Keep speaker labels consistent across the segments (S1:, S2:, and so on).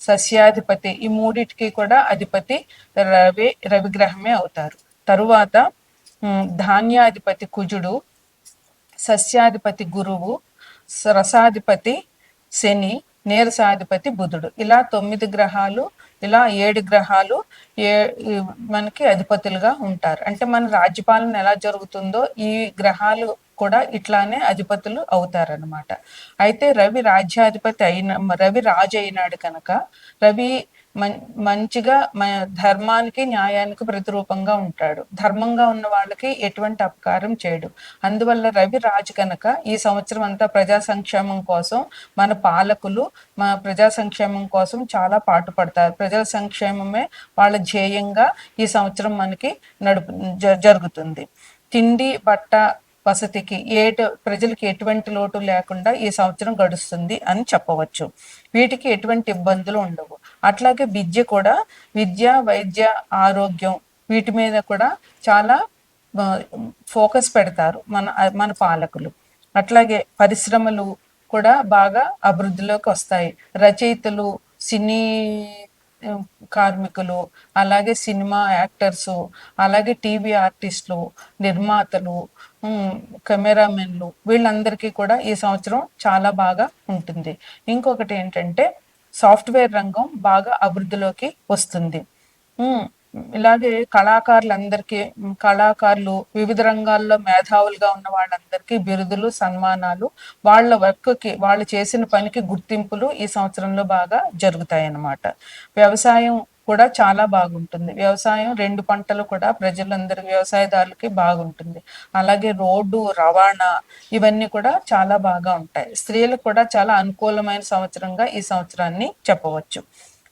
S1: సస్యాధిపతి. ఈ మూడిటికి కూడా అధిపతి రవి రవిగ్రహమే అవుతారు. తరువాత ధాన్యాధిపతి కుజుడు సస్యాధిపతి గురువు రసాధిపతి శని నీరసాధిపతి బుధుడు. ఇలా తొమ్మిది గ్రహాలు ఇలా ఏడు గ్రహాలు ఏ మనకి అధిపతులుగా ఉంటారు. అంటే మన రాజ్యపాలన ఎలా జరుగుతుందో ఈ గ్రహాలు కూడా ఇట్లానే అధిపతులు అవుతారనమాట అయితే రవి రాజ్యాధిపతి అయిన రవి రాజు అయినాడు కనుక రవి మం మంచిగా ధర్మానికి న్యాయానికి ప్రతిరూపంగా ఉంటాడు. ధర్మంగా ఉన్న వాళ్ళకి ఎటువంటి అపకారం చేయడు. అందువల్ల రవి రాజు కనుక ఈ సంవత్సరం అంతా ప్రజా సంక్షేమం కోసం మన పాలకులు మన ప్రజా సంక్షేమం కోసం చాలా పాటుపడతారు. ప్రజల సంక్షేమమే వాళ్ళ ధ్యేయంగా ఈ సంవత్సరం మనకి నడుపు జ- జరుగుతుంది. తిండి బట్ట వసతికి ఏ ప్రజలకి ఎటువంటి లోటు లేకుండా ఈ సంవత్సరం గడుస్తుంది అని చెప్పవచ్చు. వీటికి ఎటువంటి ఇబ్బందులు ఉండవు. అట్లాగే విద్య కూడా విద్య వైద్య ఆరోగ్యం వీటి మీద కూడా చాలా ఫోకస్ పెడతారు మన మన పాలకులు. అట్లాగే పరిశ్రమలు కూడా బాగా అభివృద్ధిలోకి వస్తాయి. రచయితలు సినీ కార్మికులు అలాగే సినిమా యాక్టర్స్ అలాగే టీవీ ఆర్టిస్టులు నిర్మాతలు కెమెరామెన్లు వీళ్ళందరికీ కూడా ఈ సంవత్సరం చాలా బాగా ఉంటుంది. ఇంకొకటి ఏంటంటే సాఫ్ట్వేర్ రంగం బాగా అభివృద్ధిలోకి వస్తుంది. ఇలాగే కళాకారులందరికీ కళాకారులు వివిధ రంగాల్లో మేధావులుగా ఉన్న వాళ్ళందరికీ బిరుదులు సన్మానాలు వాళ్ళ వర్క్కి వాళ్ళు చేసిన పనికి గుర్తింపులు ఈ సంవత్సరంలో బాగా జరుగుతాయి అన్నమాట వ్యవసాయం కూడా చాలా బాగుంటుంది. వ్యవసాయం రెండు పంటలు కూడా ప్రజలందరూ వ్యవసాయదారులకి బాగుంటుంది. అలాగే రోడ్డు రవాణా ఇవన్నీ కూడా చాలా బాగా ఉంటాయి. స్త్రీలకు కూడా చాలా అనుకూలమైన సంవత్సరంగా ఈ సంవత్సరాన్ని చెప్పవచ్చు.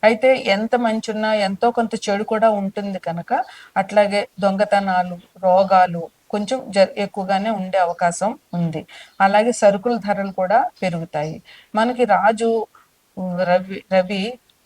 S1: అయితే ఎంత మంచి ఉన్నా ఎంతో కొంత చెడు కూడా ఉంటుంది కనుక అట్లాగే దొంగతనాలు రోగాలు కొంచెం జ ఎక్కువగానే ఉండే అవకాశం ఉంది. అలాగే సరుకుల ధరలు కూడా పెరుగుతాయి. మనకి రాజు రవి రవి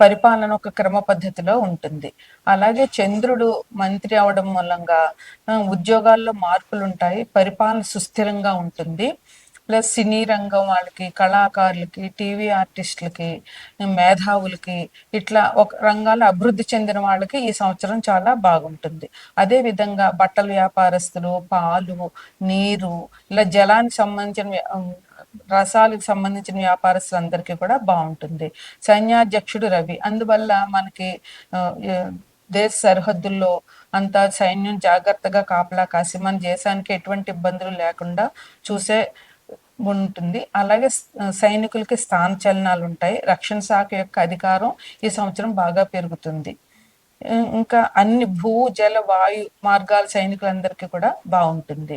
S1: పరిపాలన ఒక క్రమ పద్ధతిలో ఉంటుంది. అలాగే చంద్రుడు మంత్రి అవడం మూలంగా ఉద్యోగాల్లో మార్పులు ఉంటాయి పరిపాలన సుస్థిరంగా ఉంటుంది. ప్లస్ సినీ రంగం వాళ్ళకి కళాకారులకి టీవీ ఆర్టిస్టులకి మేధావులకి ఇట్లా ఒక రంగాలు అభివృద్ధి చెందిన వాళ్ళకి ఈ సంవత్సరం చాలా బాగుంటుంది. అదే విధంగా బట్టల వ్యాపారస్తులు పాలు నీరు ఇలా జలానికి సంబంధించిన వ్య- రసాలకు సంబంధించిన వ్యాపారస్తులందరికీ కూడా బాగుంటుంది. సైన్యాధ్యక్షుడు రవి. అందువల్ల మనకి దేశ సరిహద్దుల్లో అంతా సైన్యం జాగ్రత్తగా కాపలా కాసి మన దేశానికి ఎటువంటి ఇబ్బందులు లేకుండా చూసే ఉంటుంది. అలాగే సైనికులకి స్థాన చలనాలు ఉంటాయి. రక్షణ శాఖ యొక్క అధికారం ఈ సంవత్సరం బాగా పెరుగుతుంది. ఇంకా అన్ని భూ జల వాయు మార్గాల సైనికులందరికీ కూడా బాగుంటుంది.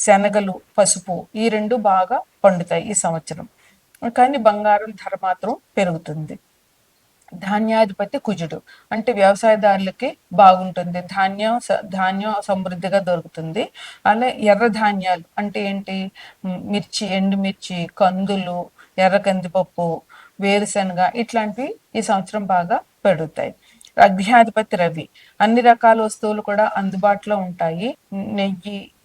S1: శనగలు పసుపు ఈ రెండు బాగా పండుతాయి ఈ సంవత్సరం. కానీ బంగారం ధర మాత్రం పెరుగుతుంది. ధాన్యాధిపతి కుజుడు. అంటే వ్యవసాయదారులకి బాగుంటుంది. ధాన్యం స- ధాన్యం సమృద్ధిగా దొరుకుతుంది. అలా ఎర్ర ధాన్యాలు అంటే ఏంటి? మిర్చి ఎండుమిర్చి కందులు ఎర్ర కందిపప్పు వేరుశనగ ఇట్లాంటివి ఈ సంవత్సరం బాగా పెరుగుతాయి. అగ్నియాధిపతి రవి. అన్ని రకాల వస్తువులు కూడా అందుబాటులో ఉంటాయి. నెయ్యి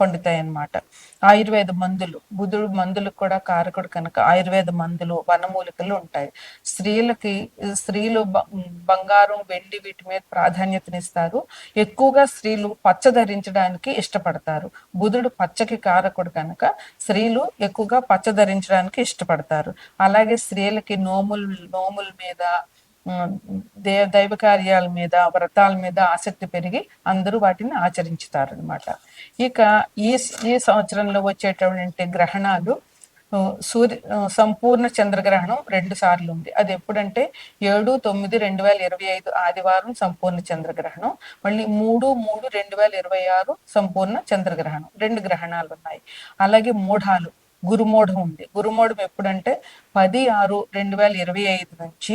S1: పండుతాయి అన్నమాట ఆయుర్వేద మందులు బుధుడు మందులు కూడా కారకుడు కనుక ఆయుర్వేద మందులు వనమూలికలు ఉంటాయి. స్త్రీలకి స్త్రీలు బ- బంగారం వెండి వీటి మీద ప్రాధాన్యతనిస్తారు. ఎక్కువగా స్త్రీలు పచ్చ ధరించడానికి ఇష్టపడతారు. బుధుడు పచ్చకి కారకుడు కనుక స్త్రీలు ఎక్కువగా పచ్చ ధరించడానికి ఇష్టపడతారు. అలాగే స్త్రీలకి నోములు నోముల మీద దే దైవ కార్యాల మీద వ్రతాల మీద ఆసక్తి పెరిగి అందరూ వాటిని ఆచరించుతారు అనమాట ఇక ఈ ఈ సంవత్సరంలో వచ్చేటటువంటి గ్రహణాలు సూర్య సంపూర్ణ చంద్రగ్రహణం రెండు సార్లు ఉంది. అది ఎప్పుడంటే ఏడు తొమ్మిది రెండు వేల ఇరవై ఐదు ఆదివారం సంపూర్ణ చంద్రగ్రహణం మళ్ళీ మూడు మూడు రెండు వేల ఇరవై ఆరు సంపూర్ణ చంద్రగ్రహణం. రెండు గ్రహణాలు ఉన్నాయి. అలాగే మూఢాలు గురుమూఢం ఉంది. గురుమూఢం ఎప్పుడంటే పది ఆరు రెండు వేల ఇరవై ఐదు నుంచి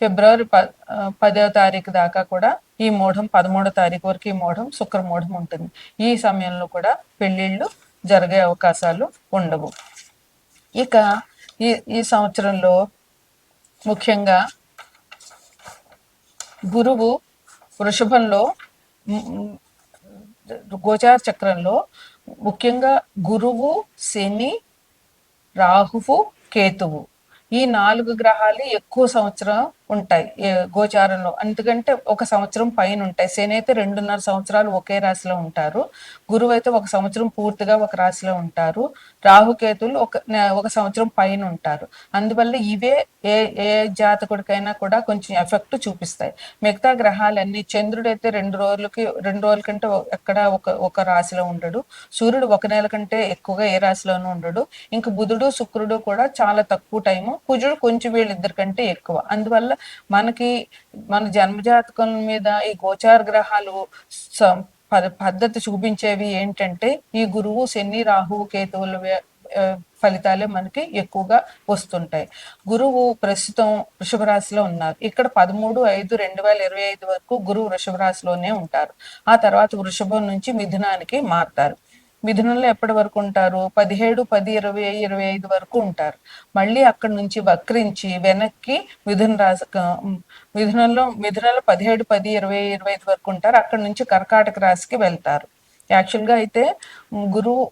S1: ఫిబ్రవరి ప పదవ తారీఖు దాకా కూడా ఈ మూఢం పదమూడో తారీఖు వరకు ఈ మూఢం శుక్ర మూఢం ఉంటుంది. ఈ సమయంలో కూడా పెళ్ళిళ్ళు జరిగే అవకాశాలు ఉండవు. ఇక ఈ ఈ సంవత్సరంలో ముఖ్యంగా గురువు వృషభంలో గోచార చక్రంలో ముఖ్యంగా గురువు శని రాహువు కేతువు. ఈ నాలుగు గ్రహాలు ఎక్కువ సంవత్సరం ఉంటాయి గోచారంలో. ఎందుకంటే ఒక సంవత్సరం పైన ఉంటాయి. శని అయితే రెండున్నర సంవత్సరాలు ఒకే రాశిలో ఉంటారు. గురువు అయితే ఒక సంవత్సరం పూర్తిగా ఒక రాశిలో ఉంటారు. రాహుకేతులు ఒక ఒక సంవత్సరం పైన ఉంటారు. అందువల్ల ఇవే ఏ ఏ జాతకుడికైనా కూడా కొంచెం ఎఫెక్ట్ చూపిస్తాయి. మిగతా గ్రహాలన్నీ చంద్రుడు అయితే రెండు రోజులకి రెండు రోజుల కంటే ఎక్కడ ఒక ఒక రాశిలో ఉండడు. సూర్యుడు ఒక నెల కంటే ఎక్కువగా ఏ రాశిలోనూ ఉండడు. ఇంకా బుధుడు శుక్రుడు కూడా చాలా తక్కువ టైము. కుజుడు కొంచెం వీళ్ళిద్దరి కంటే ఎక్కువ. అందువల్ల మనకి మన జన్మజాతకం మీద ఈ గోచార గ్రహాలు పద్ధతి చూపించేవి ఏంటంటే ఈ గురువు శని రాహువు కేతువుల ఫలితాలే మనకి ఎక్కువగా వస్తుంటాయి. గురువు ప్రస్తుతం వృషభ రాశిలో ఉన్నారు. ఇక్కడ పదమూడు ఐదు రెండు వేల ఇరవై ఐదు వరకు గురువు వృషభ రాశిలోనే ఉంటారు. ఆ తర్వాత వృషభం నుంచి మిథునానికి మారుతారు. మిథునంలో ఎప్పటి వరకు ఉంటారు? పదిహేడు పది ఇరవై ఇరవై ఐదు వరకు ఉంటారు. మళ్ళీ అక్కడి నుంచి వక్రించి వెనక్కి మిథున రాశి మిథునంలో మిథునంలో పదిహేడు పది ఇరవై ఇరవై ఐదు వరకు ఉంటారు. అక్కడి నుంచి కర్కాటక రాశికి వెళ్తారు. యాక్చువల్గా అయితే గురువు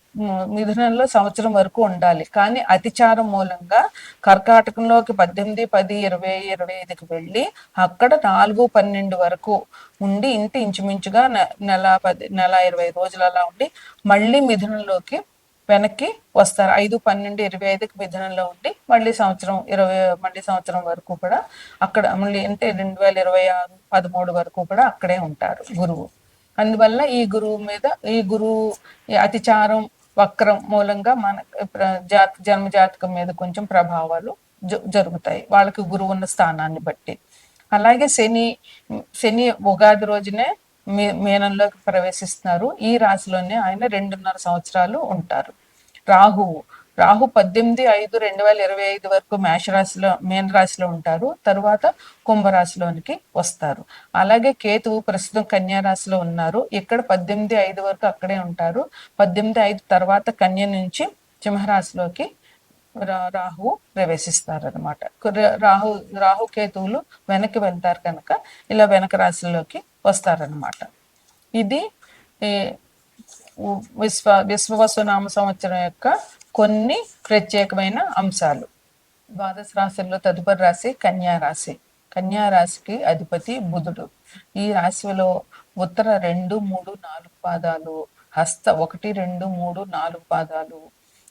S1: మిథునంలో సంవత్సరం వరకు ఉండాలి. కానీ అతిచారం మూలంగా కర్కాటకంలోకి పద్దెనిమిది పది ఇరవై ఇరవై ఐదుకి వెళ్ళి అక్కడ నాలుగు పన్నెండు వరకు ఉండి ఇంటి ఇంచుమించుగా నెల పది నెల ఇరవై రోజులు అలా ఉండి మళ్ళీ మిథునంలోకి వెనక్కి వస్తారు. ఐదు పన్నెండు ఇరవై ఐదుకి మిథునంలో ఉండి మళ్ళీ సంవత్సరం ఇరవై మళ్ళీ సంవత్సరం వరకు కూడా అక్కడ మళ్ళీ అంటే రెండు వేల ఇరవై ఆరు పదమూడు వరకు కూడా అక్కడే ఉంటారు గురువు. అందువల్ల ఈ గురువు మీద ఈ గురువు అతిచారం వక్రం మూలంగా మన జాత జన్మ జాతకం మీద కొంచెం ప్రభావాలు జరుగుతాయి. వాళ్ళకి గురువు ఉన్న స్థానాన్ని బట్టి. అలాగే శని శని ఉగాది రోజునే మీ మీనంలోకి ప్రవేశిస్తున్నారు. ఈ రాశిలోనే ఆయన రెండున్నర సంవత్సరాలు ఉంటారు. రాహువు రాహు పద్దెనిమిది ఐదు రెండు వేల ఇరవై ఐదు వరకు మేషరాశిలో మీన రాశిలో ఉంటారు. తరువాత కుంభరాశిలోనికి వస్తారు. అలాగే కేతువు ప్రస్తుతం కన్యా రాశిలో ఉన్నారు. ఇక్కడ పద్దెనిమిది ఐదు వరకు అక్కడే ఉంటారు. పద్దెనిమిది ఐదు తర్వాత కన్య నుంచి సింహరాశిలోకి రాహు ప్రవేశిస్తారు అనమాట రాహు రాహు కేతువులు వెనక్కి వెళ్తారు కనుక ఇలా వెనక రాశిలోకి వస్తారనమాట ఇది విశ్వ విశ్వవసునామ సంవత్సరం యొక్క కొన్ని ప్రత్యేకమైన అంశాలు. ద్వాదశ రాశుల్లో తదుపరి రాశి కన్యా రాశి. కన్యా రాశికి అధిపతి బుధుడు. ఈ రాశిలో ఉత్తర రెండు మూడు నాలుగు పాదాలు హస్త ఒకటి రెండు మూడు నాలుగు పాదాలు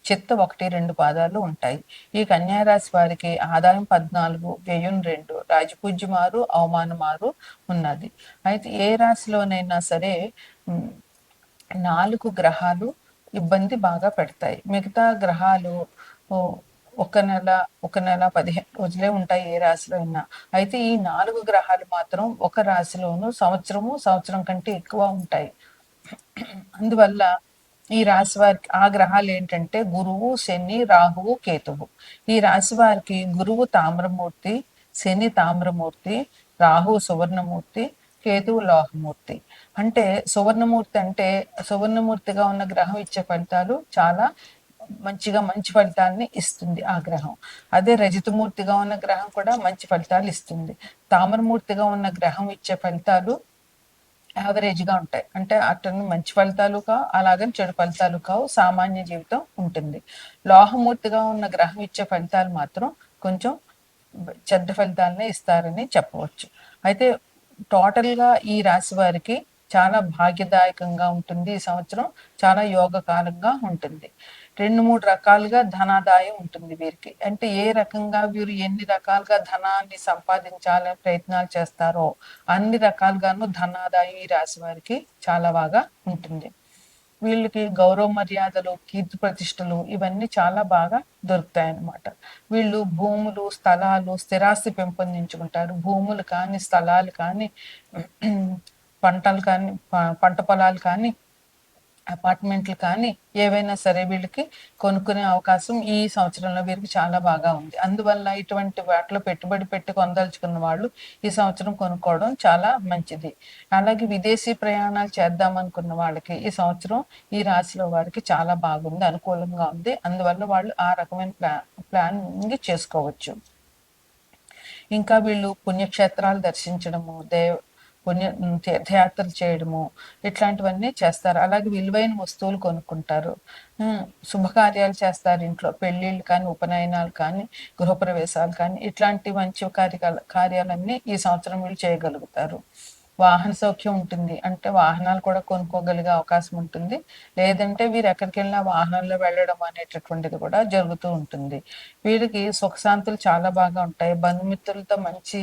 S1: చిత్త ఒకటి రెండు పాదాలు ఉంటాయి. ఈ కన్యారాశి వారికి ఆదాయం పద్నాలుగు వ్యయం రెండు రాజపూజ్యమారు అవమానమారు ఉన్నది. అయితే ఏ రాశిలోనైనా సరే నాలుగు గ్రహాలు ఇబ్బంది బాగా పెడతాయి. మిగతా గ్రహాలు ఒక నెల ఒక నెల పదిహేను రోజులే ఉంటాయి ఏ రాశిలో అయినా. అయితే ఈ నాలుగు గ్రహాలు మాత్రం ఒక రాశిలోనూ సంవత్సరము సంవత్సరం కంటే ఎక్కువ ఉంటాయి. అందువల్ల ఈ రాశి వారికి ఆ గ్రహాలు ఏంటంటే గురువు శని రాహువు కేతువు. ఈ రాశి వారికి గురువు తామ్రమూర్తి శని తామ్రమూర్తి రాహు సువర్ణమూర్తి కేతువు లోహమూర్తి అంటే సువర్ణమూర్తి అంటే సువర్ణమూర్తిగా ఉన్న గ్రహం ఇచ్చే ఫలితాలు చాలా మంచిగా మంచి ఫలితాలని ఇస్తుంది ఆ గ్రహం. అదే రజితమూర్తిగా ఉన్న గ్రహం కూడా మంచి ఫలితాలు ఇస్తుంది. తామరమూర్తిగా ఉన్న గ్రహం ఇచ్చే ఫలితాలు యావరేజ్గా ఉంటాయి. అంటే అతను మంచి ఫలితాలు కావు అలాగని చెడు ఫలితాలు కావు సామాన్య జీవితం ఉంటుంది. లోహమూర్తిగా ఉన్న గ్రహం ఇచ్చే ఫలితాలు మాత్రం కొంచెం చెడ్డ ఫలితాలనే ఇస్తారని చెప్పవచ్చు. అయితే టోటల్గా ఈ రాశి వారికి చాలా భాగ్యదాయకంగా ఉంటుంది ఈ సంవత్సరం. చాలా యోగకాలంగా ఉంటుంది. రెండు మూడు రకాలుగా ధనాదాయం ఉంటుంది వీరికి. అంటే ఏ రకంగా వీరు ఎన్ని రకాలుగా ధనాన్ని సంపాదించాలని ప్రయత్నాలు చేస్తారో అన్ని రకాలుగాను ధనాదాయం ఈ రాశి వారికి చాలా బాగా ఉంటుంది. వీళ్ళకి గౌరవ మర్యాదలు కీర్తి ప్రతిష్టలు ఇవన్నీ చాలా బాగా దొరుకుతాయి అన్నమాట వీళ్ళు భూములు స్థలాలు స్థిరాస్తి పెంపొందించుకుంటారు. భూములు కానీ స్థలాలు కానీ పంటలు కానీ పంట పొలాలు కానీ అపార్ట్మెంట్లు కానీ ఏవైనా సరే వీళ్ళకి కొనుక్కునే అవకాశం ఈ సంవత్సరంలో వీరికి చాలా బాగా ఉంది. అందువల్ల ఇటువంటి వాటిలో పెట్టుబడి పెట్టి కొనదలుచుకున్న వాళ్ళు ఈ సంవత్సరం కొనుక్కోవడం చాలా మంచిది. అలాగే విదేశీ ప్రయాణాలు చేద్దాం అనుకున్న వాళ్ళకి ఈ సంవత్సరం ఈ రాశిలో వారికి చాలా బాగుంది అనుకూలంగా ఉంది. అందువల్ల వాళ్ళు ఆ రకమైన ప్లా ప్లానింగ్ చేసుకోవచ్చు. ఇంకా వీళ్ళు పుణ్యక్షేత్రాలు దర్శించడము దేవ పుణ్య తీర్థయాత్రలు చేయడము ఇట్లాంటివన్నీ చేస్తారు. అలాగే విలువైన వస్తువులు కొనుక్కుంటారు. శుభకార్యాలు చేస్తారు ఇంట్లో. పెళ్ళిళ్ళు కానీ ఉపనయనాలు కానీ గృహప్రవేశాలు కానీ ఇట్లాంటి మంచి కార్య కార్యాలన్నీ ఈ సంవత్సరం వీళ్ళు చేయగలుగుతారు. వాహన సౌఖ్యం ఉంటుంది. అంటే వాహనాలు కూడా కొనుక్కోగలిగే అవకాశం ఉంటుంది. లేదంటే వీరు ఎక్కడికి వెళ్ళినా వాహనంలో వెళ్ళడం అనేటటువంటిది కూడా జరుగుతూ ఉంటుంది. వీరికి సుఖశాంతులు చాలా బాగా ఉంటాయి. బంధుమిత్రులతో మంచి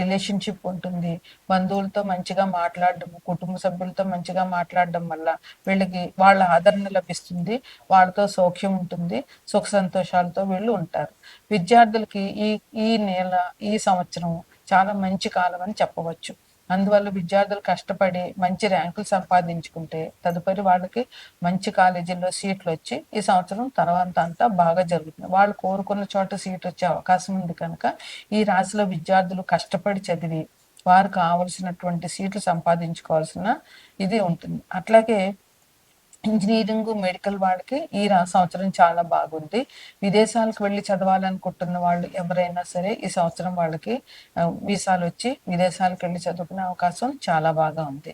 S1: రిలేషన్షిప్ ఉంటుంది. బంధువులతో మంచిగా మాట్లాడడం కుటుంబ సభ్యులతో మంచిగా మాట్లాడడం వల్ల వీళ్ళకి వాళ్ళ ఆదరణ లభిస్తుంది. వాళ్ళతో సౌఖ్యం ఉంటుంది. సుఖ సంతోషాలతో వీళ్ళు ఉంటారు. విద్యార్థులకి ఈ ఈ నెల ఈ సంవత్సరం చాలా మంచి కాలం అని చెప్పవచ్చు. అందువల్ల విద్యార్థులు కష్టపడి మంచి ర్యాంకులు సంపాదించుకుంటే తదుపరి వాళ్ళకి మంచి కాలేజీల్లో సీట్లు వచ్చి ఈ సంవత్సరం తర్వాత అంతా బాగా జరుగుతుంది. వాళ్ళు కోరుకున్న చోట సీట్ వచ్చే అవకాశం ఉంది కనుక ఈ రాశిలో విద్యార్థులు కష్టపడి చదివి వారు కావలసినటువంటి సీట్లు సంపాదించుకోవాల్సిన ఇది ఉంటుంది. అట్లాగే ఇంజనీరింగ్ మెడికల్ వాళ్ళకి ఈ సంవత్సరం చాలా బాగుంది. విదేశాలకు వెళ్ళి చదవాలనుకుంటున్న వాళ్ళు ఎవరైనా సరే ఈ సంవత్సరం వాళ్ళకి వీసాలు వచ్చి విదేశాలకు వెళ్ళి చదువుకునే అవకాశం చాలా బాగా ఉంది.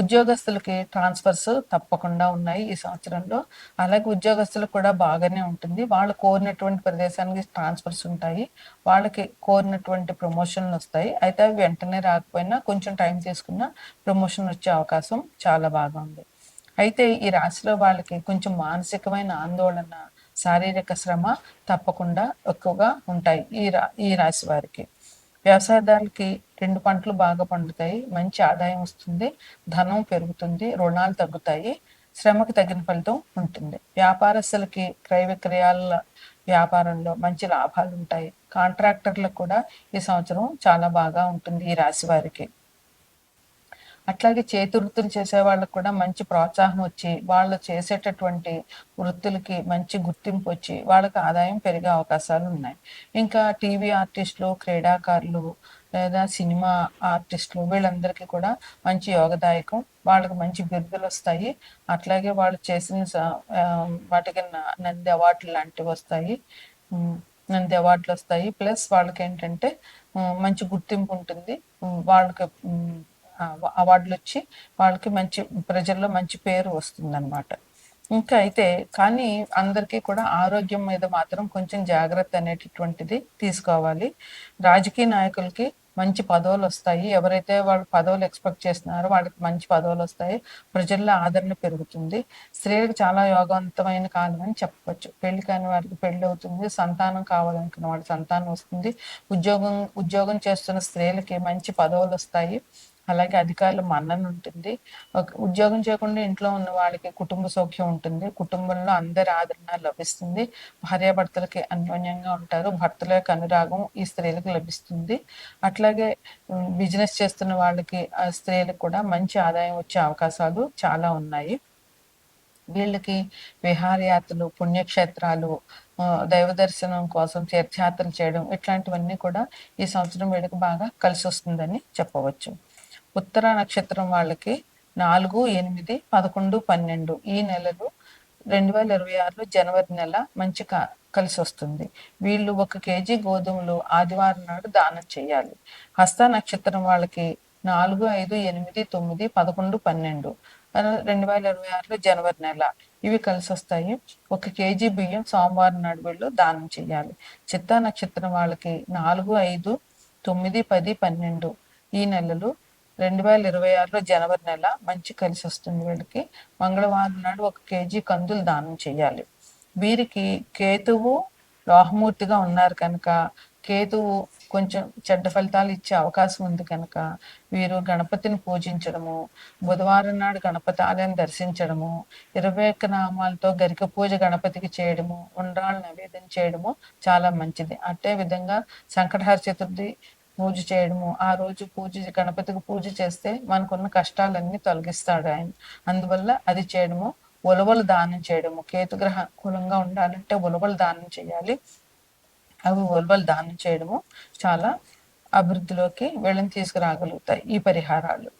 S1: ఉద్యోగస్తులకి ట్రాన్స్ఫర్స్ తప్పకుండా ఉన్నాయి ఈ సంవత్సరంలో. అలాగే ఉద్యోగస్తులకు కూడా బాగానే ఉంటుంది. వాళ్ళు కోరినటువంటి ప్రదేశానికి ట్రాన్స్ఫర్స్ ఉంటాయి. వాళ్ళకి కోరినటువంటి ప్రమోషన్లు వస్తాయి. అయితే అవి వెంటనే రాకపోయినా కొంచెం టైం తీసుకున్న ప్రమోషన్ వచ్చే అవకాశం చాలా బాగా ఉంది. అయితే ఈ రాశిలో వాళ్ళకి కొంచెం మానసికమైన ఆందోళన శారీరక శ్రమ తప్పకుండా ఎక్కువగా ఉంటాయి ఈ రా ఈ రాశి వారికి. వ్యవసాయదారులకి రెండు పంటలు బాగా పండుతాయి మంచి ఆదాయం వస్తుంది ధనం పెరుగుతుంది రుణాలు తగ్గుతాయి శ్రమకు తగిన ఫలితం ఉంటుంది. వ్యాపారస్తులకి క్రయ విక్రయాల వ్యాపారంలో మంచి లాభాలు ఉంటాయి. కాంట్రాక్టర్లకు కూడా ఈ సంవత్సరం చాలా బాగా ఉంటుంది ఈ రాశి వారికి. అట్లాగే చేతి వృత్తులు చేసే వాళ్ళకు కూడా మంచి ప్రోత్సాహం వచ్చి వాళ్ళు చేసేటటువంటి వృత్తులకి మంచి గుర్తింపు వచ్చి వాళ్ళకి ఆదాయం పెరిగే అవకాశాలు ఉన్నాయి. ఇంకా టీవీ ఆర్టిస్టులు క్రీడాకారులు లేదా సినిమా ఆర్టిస్టులు వీళ్ళందరికీ కూడా మంచి యోగదాయకం వాళ్ళకి మంచి బిరుదులు వస్తాయి. అట్లాగే వాళ్ళు చేసిన వాటికి నంది అవార్డులు లాంటివి వస్తాయి. నంది అవార్డులు వస్తాయి. ప్లస్ వాళ్ళకి ఏంటంటే మంచి గుర్తింపు ఉంటుంది. వాళ్ళకి అవార్డులు వచ్చి వాళ్ళకి మంచి ప్రజల్లో మంచి పేరు వస్తుందన్నమాట. ఇంకా అయితే కానీ అందరికీ కూడా ఆరోగ్యం మీద మాత్రం కొంచెం జాగ్రత్త అనేటటువంటిది తీసుకోవాలి. రాజకీయ నాయకులకి మంచి పదవులు వస్తాయి ఎవరైతే వాళ్ళు పదవులు ఎక్స్పెక్ట్ చేస్తున్నారో వాళ్ళకి మంచి పదవులు వస్తాయి ప్రజల్లో ఆదరణ పెరుగుతుంది. స్త్రీలకు చాలా యోగవంతమైన కాలం అని చెప్పవచ్చు పెళ్ళి కాని వారికి పెళ్ళి అవుతుంది. సంతానం కావాలనుకున్న వాళ్ళకి సంతానం వస్తుంది. ఉద్యోగం ఉద్యోగం చేస్తున్న స్త్రీలకి మంచి పదవులు వస్తాయి అలాగే అధికారుల మన్నన ఉంటుంది. ఉద్యోగం చేయకుండా ఇంట్లో ఉన్న వాళ్ళకి కుటుంబ సౌఖ్యం ఉంటుంది. కుటుంబంలో అందరి ఆదరణ లభిస్తుంది. భార్యాభర్తలకి అన్యోన్యంగా ఉంటారు. భర్తల యొక్క అనురాగం ఈ స్త్రీలకు లభిస్తుంది. అట్లాగే బిజినెస్ చేస్తున్న వాళ్ళకి ఆ స్త్రీలకు కూడా మంచి ఆదాయం వచ్చే అవకాశాలు చాలా ఉన్నాయి. వీళ్ళకి విహారయాత్రలు పుణ్యక్షేత్రాలు దైవ దర్శనం కోసం తీర్థయాత్రలు చేయడం ఇట్లాంటివన్నీ కూడా ఈ సంవత్సరం వీళ్ళకి బాగా కలిసి వస్తుందని చెప్పవచ్చు. ఉత్తర నక్షత్రం వాళ్ళకి నాలుగు ఎనిమిది పదకొండు పన్నెండు. ఈ నెలలు రెండు వేల ఇరవై ఆరులో జనవరి నెల మంచి కలిసి వస్తుంది. వీళ్ళు ఒక కేజీ గోధుమలు ఆదివారం నాడు దానం చేయాలి. హస్త నక్షత్రం వాళ్ళకి నాలుగు ఐదు ఎనిమిది తొమ్మిది పదకొండు పన్నెండు. రెండు వేల ఇరవై ఆరులో జనవరి నెల. ఇవి కలిసి వస్తాయి. ఒక కేజీ బియ్యం సోమవారం నాడు వీళ్ళు దానం చేయాలి. చిత్తా నక్షత్రం వాళ్ళకి నాలుగు ఐదు తొమ్మిది పది పన్నెండు. ఈ నెలలు రెండు వేల ఇరవై ఆరులో జనవరి నెల మంచి కలిసి వస్తుంది వీళ్ళకి. మంగళవారం నాడు ఒక కేజీ కందులు దానం చేయాలి. వీరికి కేతువు లోహమూర్తిగా ఉన్నారు కనుక కేతువు కొంచెం చెడ్డ ఫలితాలు ఇచ్చే అవకాశం ఉంది కనుక వీరు గణపతిని పూజించడము బుధవారం నాడు గణపతి ఆలయం దర్శించడము ఇరవై ఒక్క నామాలతో గరిక పూజ గణపతికి చేయడము ఉండ్రాళ్ళు నివేదన చేయడము చాలా మంచిది. అదే విధంగా సంకటహర చతుర్థి పూజ చేయడము ఆ రోజు పూజ గణపతికి పూజ చేస్తే మనకున్న కష్టాలన్నీ తొలగిస్తాడు ఆయన. అందువల్ల అది చేయడము ఉలవలు దానం చేయడము. కేతుగ్రహ కులంగా ఉండాలంటే ఉలవలు దానం చేయాలి. అవి ఉలవలు దానం చేయడము చాలా అభివృద్ధిలోకి వీళ్ళని తీసుకురాగలుగుతాయి ఈ పరిహారాలు.